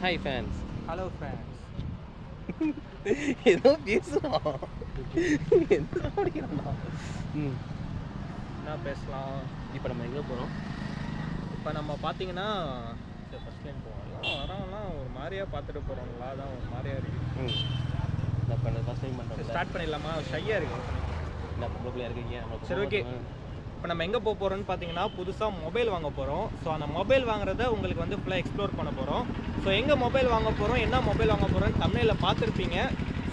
Hi fans hello friends ஏதோ பேசுகிறோம் என்ன படிக்கிறோம் ம் என்ன பேசலாம்? இப்போ நம்ம எங்கே போகிறோம் இப்போ நம்ம பார்த்தீங்கன்னா ஃபஸ்ட் டைம் போவோம். வரவங்கலாம் ஒரு மாதிரியா பார்த்துட்டு போகிறவங்களா தான் ஒரு மாதிரியா இருக்குது ம். இப்போ ஃபஸ்ட் டைம் பண்ணுறோம் ஸ்டார்ட் பண்ணிடலாமா? ஷையாக இருக்குது என்ன பொம்பளை இருக்கீங்க? சரி ஓகே இப்போ நம்ம எங்கே போக போகிறோம்னு பார்த்தீங்கன்னா புதுசாக மொபைல் வாங்க போகிறோம் ஸோ அந்த மொபைல் வாங்குறத உங்களுக்கு வந்து ஃபுல்லாக எக்ஸ்ப்ளோர் பண்ண போகிறோம் ஸோ எங்கே மொபைல் வாங்க போகிறோம் என்ன மொபைல் வாங்க போகிறோன்னு தமிழில் பார்த்துருப்பீங்க.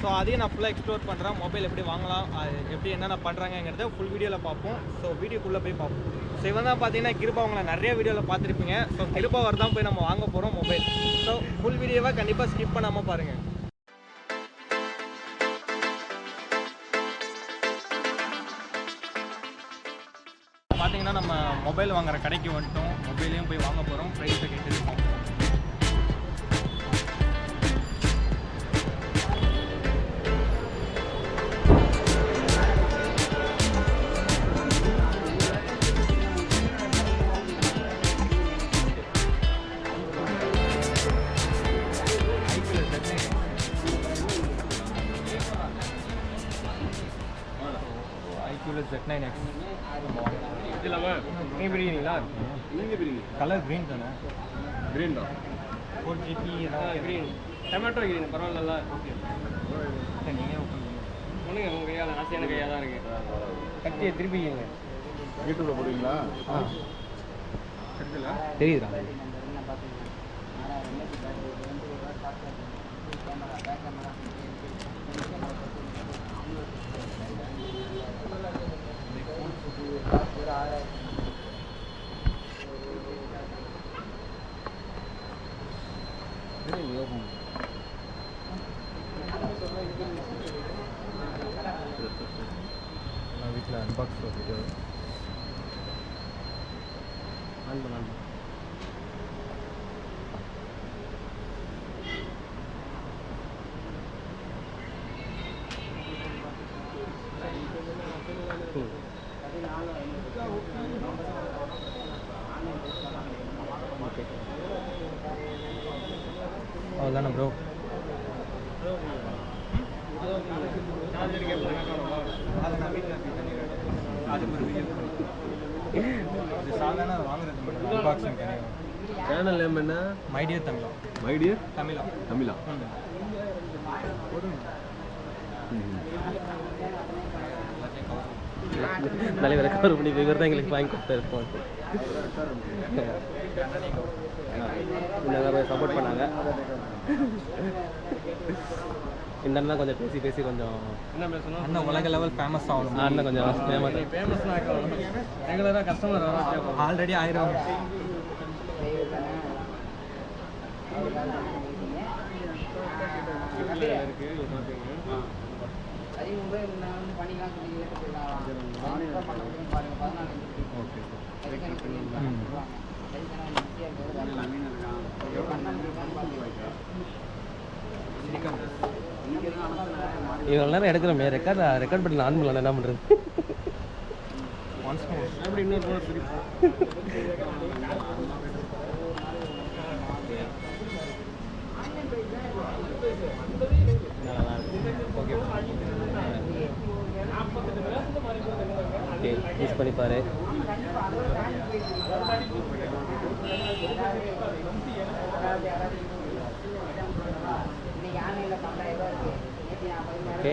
ஸோ அதையும் நான் ஃபுல்லாக எக்ஸ்ப்ளோர் பண்ணுறேன் மொபைல் எப்படி வாங்கலாம் அது எப்படி என்னென்ன பண்ணுறாங்கங்கிறத ஃபுல் வீடியோவில் பார்ப்போம். ஸோ வீடியோக்குள்ளே போய் பார்ப்போம். ஸோ இவன் தான் பார்த்தீங்கன்னா கிருபா அவங்கள நிறைய வீடியோவில் பார்த்துருப்பீங்க. ஸோ கிருபாவர் தான் போய் நம்ம வாங்க போகிறோம் மொபைல் ஸோ ஃபுல் வீடியோவை கண்டிப்பாக ஸ்கிப் பண்ணாமல் பாருங்கள் பார்த்தீங்கன்னா நம்ம மொபைல் வாங்குற கடைக்கு வந்துட்டோம். மொபைலையும் போய் வாங்க போகிறோம் ப்ரைஸை கேட்டுருக்கோம் ஐக்யூவில் ஜெட் நைன் எக்ஸ் இல்லாமல் நீ பிரியாணிங்களா நீங்கள் பிரிங்க கலர் க்ரீன் தானே. கிரீன் தான். Four GB green tomato green பரவாயில்ல நீங்கள் ஓப்பன் ஒன்றுங்க உங்கள் கையால் ஆசையான கையாக தான் இருக்குது கட்டியை திருப்பிங்க யூடியூப்பில் போடுவீங்களா? ஆ. தெரியுதா அன்பாக்ஸ் வீடியோ ஆன் பண்ணலாம் அவ்வளோதானே ப்ரோ அது நான் சேனல் நேம் என்ன? மைடியர் தமிழா மைடியர் தமிழா தமிழா தலைவரை கவர் பண்ணி இவர் தான் எங்களுக்கு வாங்கி கொடுத்தாரு ஃபோன் சப்போர்ட் பண்ணாங்க. இந்த அண்ணன் கொஞ்சம் பேசி பேசி கொஞ்சம் என்ன பேசணும்? அண்ணன் உலக லெவல் ஃபேமஸ் ஆகணும். அண்ணன் கொஞ்சம் ஃபேமஸ் ஃபேமஸ்னா ரெகுலராக கஸ்டமர் வர ஆல்ரெடி ஆயிரம். ஓகே இவ்வளோ நேரம் எடுக்கிறோமே ரெக்கார்ட் ரெக்கார்ட் பண்ணி ஆன் பண்ணலாம் என்ன பண்ணுறது ஓகே யூஸ் பண்ணி பாரு. ஓகே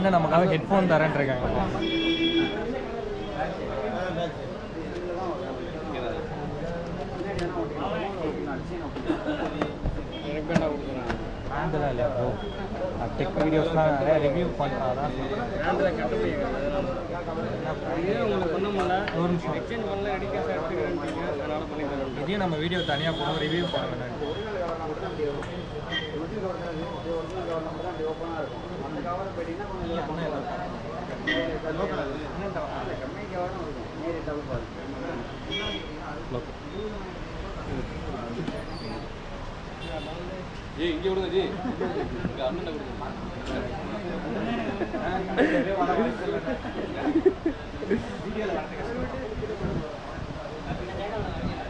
அண்ணன் நமக்காக ஹெட்ஃபோன் தரேன் இருக்காங்க. இல்லையா ப்ரோ டெக் வீடியோஸ்லாம் நிறைய ரிவ்யூ ஒரு நிமிஷம். எக்ஸ்சேஞ்ச் பண்ணல ரெடி கேஷ் எடுத்துக்கிறேன் அதனால பண்ணி தரேன் இதையும் நம்ம வீடியோ தனியாக போடுவோம் ரிவ்யூ பண்ணுங்க ஏய் இங்கே விடுங்க ஜி. இங்கே அண்ணன்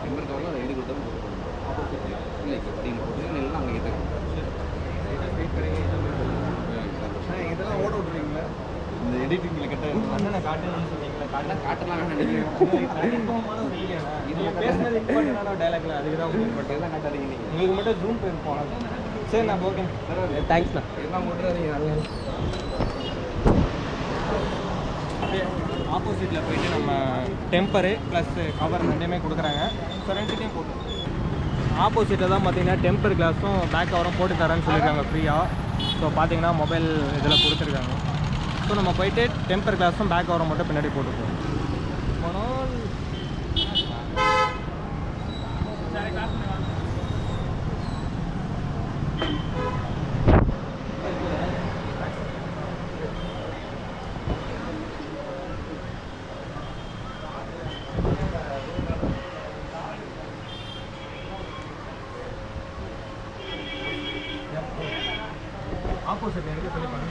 டெம்பர் கவரில் அதை எழுதி கொடுத்தாலும் இல்லை இப்போ நீங்கள் அங்கே ஏற்றுக்கணும் இதெல்லாம் ஓட விட்றீங்களா இந்த எடிட்டிங்கில் கட்ட அண்ணனை காட்டணும்னு சொன்னீங்களா காட்ட காட்டலாம் நினைக்கிறேன் இது பேசுனது இம்பார்ட்டண்டான டைலாக்ல அதுக்கு தான் உங்களுக்கு எல்லாம் காட்டாதீங்க நீங்கள் உங்களுக்கு மட்டும் ஜூம் போயிருப்போம் சரி நான் ஓகே தேங்க்ஸ்ண்ணா எல்லாம் ஓட்டுறாதீங்க நல்லா அப்படியே ஆப்போசிட்டில் போயிட்டு நம்ம டெம்பரு ப்ளஸ் கவர் ரெண்டுமே கொடுக்குறாங்க. ஸோ ரெண்டுத்தையும் போட்டு. ஆப்போசிட்டில் தான் பார்த்தீங்கன்னா டெம்பர் கிளாஸும் பேக் கவரும் போட்டு தரேன்னு சொல்லியிருக்காங்க ஃப்ரீயாக ஸோ பார்த்தீங்கன்னா மொபைல் இதில் கொடுத்துருக்காங்க. ஸோ நம்ம போயிட்டு டெம்பர் கிளாஸும் பேக் கவரும் மட்டும் பின்னாடி போட்டுப்போம். மனோல் ஆப்போசிட் எனக்கு சொல்லி பண்ணி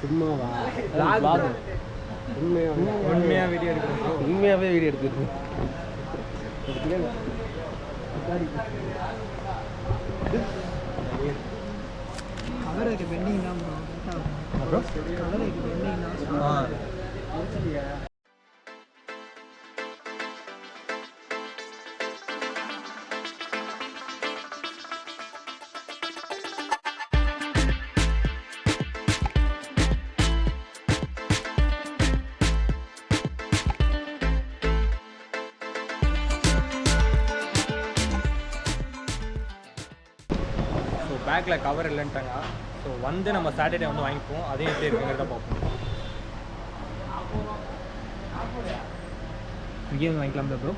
சும்மாவா உண்மையாக வீடியோ எடுக்கிறோம் உண்மையாகவே வீடியோ எடுத்துருக்கு கவருக்கு பெண்டிங் தான் ப்ரோ கவருக்கு பெண்டிங் தான் பேக்கில் கவர் இல்லைன்ட்டாங்க. ஸோ வந்து நம்ம சாட்டர்டே வந்து வாங்கிப்போம். அதையும் எப்படி இருக்குங்கிறத பார்ப்போம். இங்கேயும் வாங்கிக்கலாம் ப்ரோ